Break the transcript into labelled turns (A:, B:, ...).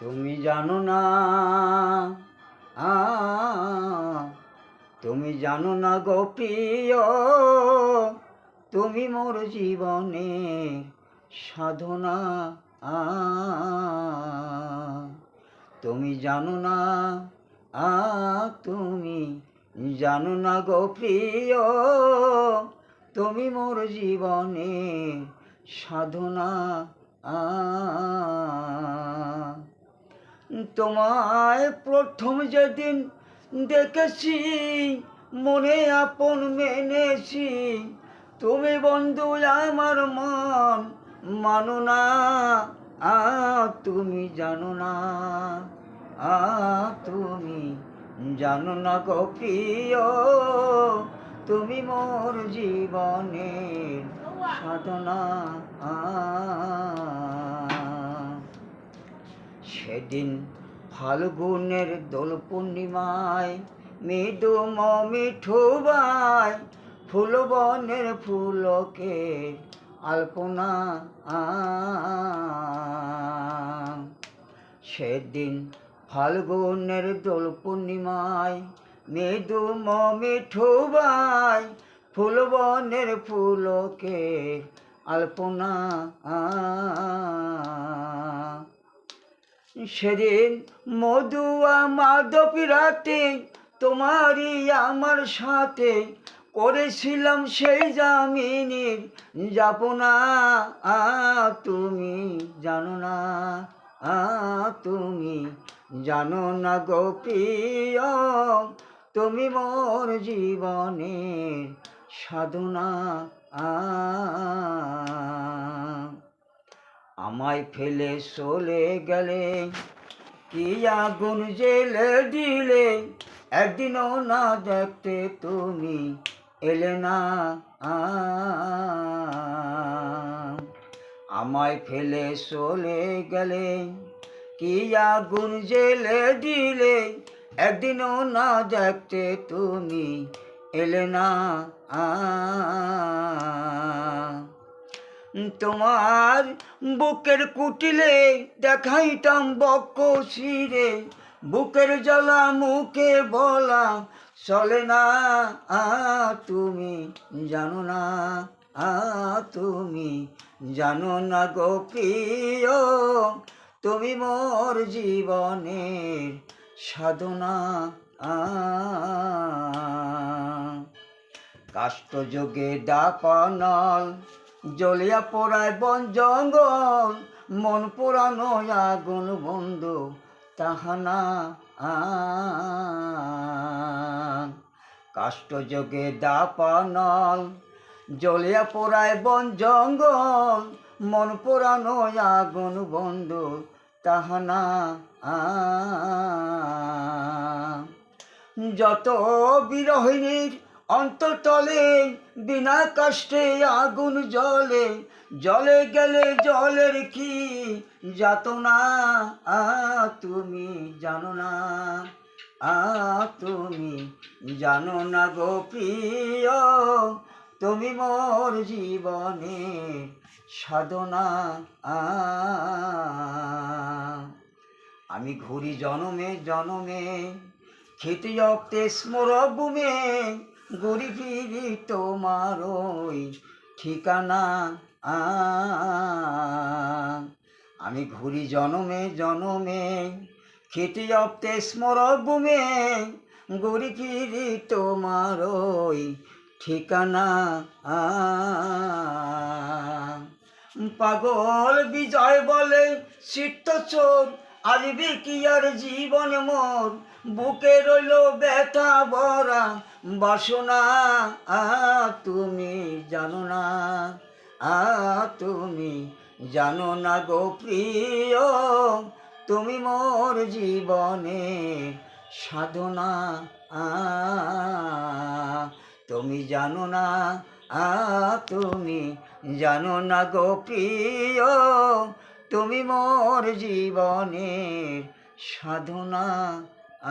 A: তুমি জানো না, আ, তুমি জানো না গো প্রিয়, তুমি মোর জীবনে সাধনা তুমি জানো না, আ, তুমি জানো না গোপ্রিয় তুমি মোর জীবনে সাধনা, আ তোমায় প্রথম যেদিন দেখেছি, মনে আপন মেনেছি। তুমি বন্ধু, আমার মন মানো না আ তুমি জানো না আ তুমি জানো না গো প্রিয়। তুমি মোর জীবনের সাধনা। আ সেদিন ফাল্গুনের দোল পূর্ণিমায় মৃদু মিঠুবাই ফুলবনের ফুলকে আলপনা সেদিন ফাল্গুনের দোল পূর্ণিমায় মৃদু মিঠুবাই ফুলবনের ফুলকে আলপনা সেদিন মধুয়া মাধবী রাতে তোমারই আমার সাথে করেছিলাম সেই জামিনীর যাপনা। তুমি জানো না তুমি জানো না গো প্রিয়, তুমি মোর জীবনের সাধনা। আমায় ফেলে চলে গেলে। কি আগুন জেলে দিলে? একদিনও না দেখতে তুমি এলে না। আমায় ফেলে চলে গেলে। কি আগুন জেলে দিলে? একদিনও না দেখতে তুমি এলে না। আ তোমার বুকের কুটিলে দেখাইতাম বক্ষ শিরে। বুকের জ্বালা মুখে বলা চলে না তুমি জানো না তুমি জানো না গো তুমি মোর জীবনের সাধনা, আ। কাষ্টযোগে দাপানল জ্বলিয়া পড়ায় বন জঙ্গল, মন পোড়ানো আগুন বন্ধু তাহানা কাষ্টযোগে দাপানল জ্বলিয়া পড়ায় বন জঙ্গল, মন পোড়ানো আগুন বন্ধু তাহানা যত বিরহিনীর অন্ততলে বিনা কষ্টে আগুন জলে জলে গেলে জলের কি যাত না? তুমি জানো না। আ, তুমি জানো না গো তুমি মোর জীবনে সাধনা। আমি ঘুরি জনমে জনমে, খেতে অপ্তে স্মরভূমে ঘুরি ফিরি তোমার ওই ঠিকানা আমি ঘুরি জনমে জনমে খেতে অপ্তে স্মরভূমে ফিরি তোমার ওই ঠিকানা পাগল বিজয় বলে চিত্ত চোর আসবে কি আর জীবন মোর? বুকে রইল ব্যথা ভরা বাসনা তুমি জানো না আ তুমি জানো না গো প্রিয়, তুমি মোর জীবনে সাধনা তুমি জানো না আ তুমি জানো না গো প্রিয়, তুমি মোর জীবনের সাধনা আ